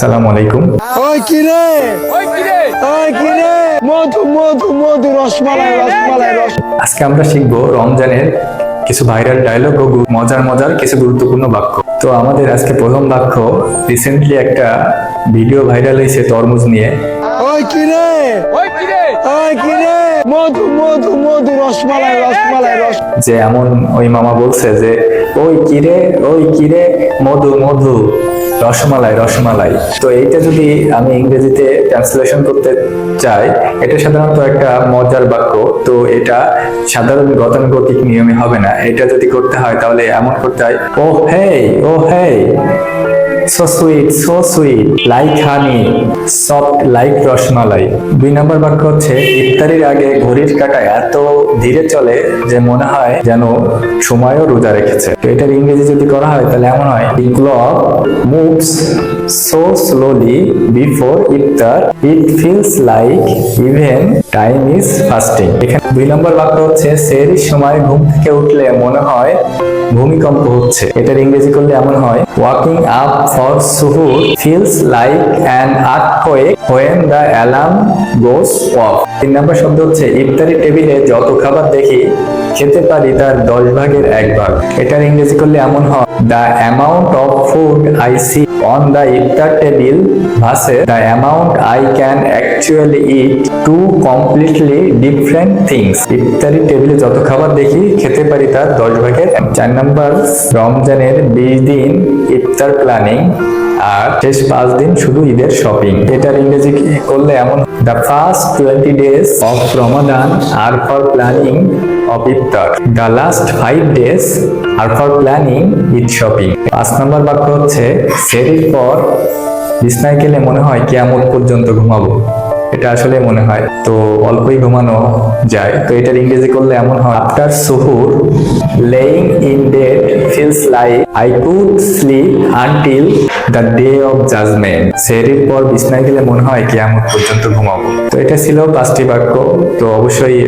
আসসালামু আলাইকুম। ওই কিরে ওই কিরে ওই কিরে মধু মধু মধু রসমালাই রসমালাই রস আজকে আমরা শিখব রমজানের কিছু ভাইরাল ডায়লগ ও মজার মজার কিছু গুরুত্বপূর্ণ বাক্য। তো আমাদের আজকে প্রথম বাক্য রিসেন্টলি একটা ভিডিও ভাইরাল হয়েছে তরমুজ নিয়ে। ওই কিরে ওই কিরে ওই কিরে মধু মধু মধু রসমালাই রসমালাই রস যে এমন ওই মামা বলছে যে ওই কিরে ওই কিরে মধু মধু। রসমালাই রসমালাই। তো এইটা যদি আমি ইংরেজিতে ট্রান্সলেশন করতে চাই, এটা সাধারণত একটা মজার বাক্য। তো এটা সাধারণ গতানুগতিক নিয়মে হবে না। এটা যদি করতে হয়, তাহলে এমন করতে হয় ও hey oh hey. So sweet so sweet like honey soft like rasmalai. দুই নম্বর বাক্য হচ্ছে, ইফতারির আগে ঘড়ির কাঁটা এত ধীরে চলে যে মনে হয় যেন সময়ও রোজা রেখেছে। তো এটার ইংরেজি যদি করা হয়, তাহলে এমন হয় clock moves so slowly before iftar it feels like even time is fasting এখানে দুই নম্বর বাক্য হচ্ছে সেরির সময় ঘুম থেকে উঠলে মনে হয় ভূমিকম্প হচ্ছে। এটার ইংরেজি করলে এমন হয় waking up for suhoor feels like an earthquake when the alarm goes off তিন নম্বর শব্দ হচ্ছে, ইফতারি টেবিলে যত খাবার দেখি, খেতে পারি তার দশ ভাগের এক ভাগ। এটার ইংরেজি করলে এমন হয় the amount of food I see on the iftar table versus the amount I can actually eat two completely different things ইফতারি টেবিলে যত খাবার দেখি, খেতে পারি তার দশ ভাগের। চার নাম্বার রমজানের বিশ দিন ইফতার প্ল্যানিং আর শেষ পাঁচ দিন শুধু ঈদের শপিং এটার ইংরেজি করলে এমন? The first twenty days of Ramadan are for planning of iftar the last five days are for planning Eid shopping পাঁচ নম্বর বাক্য হচ্ছে সেরির পর বিছনায় গেলে মনে হয় কেয়ামত পর্যন্ত ঘুমাবো। এটা আসলে মনে হয়। তো অল্পই ঘুমানো যায়। তো এটার ইংরেজি করলে এমন হয় after suhoor laying in bed like, I could sleep until the day of judgement সেরির পর বিছনায় গেলে মনে হয় কি আমি পর্যন্ত ঘুমাবো। তো এটা ছিল পাঁচটি বাক্য। তো অবশ্যই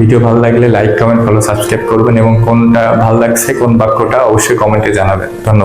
ভিডিও ভালো লাগলে লাইক, কমেন্ট ফলো সাবস্ক্রাইব করবেন এবং কোনটা ভালো লাগছে, কোন বাক্যটা অবশ্যই কমেন্টে জানাবেন। ধন্যবাদ।